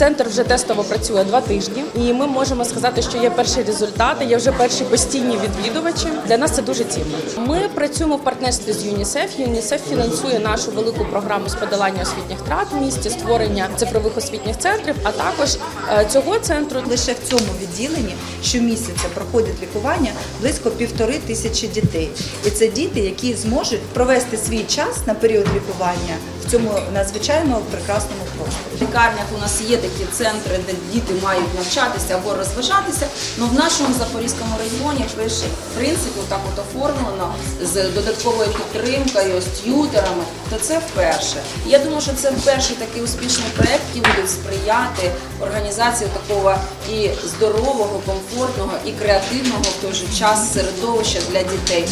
Центр вже тестово працює два тижні, і ми можемо сказати, що є перші результати, є вже перші постійні відвідувачі. Для нас це дуже цінно. Ми працюємо в партнерстві з ЮНІСЕФ. ЮНІСЕФ фінансує нашу велику програму з подолання освітніх втрат в місті, створення цифрових освітніх центрів, а також е, цього центру Лише в цьому відділенні щомісяця проходять лікування близько півтори тисячі дітей. І це діти, які зможуть провести свій час на період лікування цьому надзвичайно прекрасному просторі. В лікарнях у нас є такі центри, де діти мають навчатися або розважатися. але в нашому Запорізькому регіоні пише в принципі так от оформлено з додатковою підтримкою, з т'ютерами, то це вперше. Я думаю, що це перший такий успішний проект, який буде сприяти організації такого і здорового, комфортного, і креативного в той же час середовища для дітей.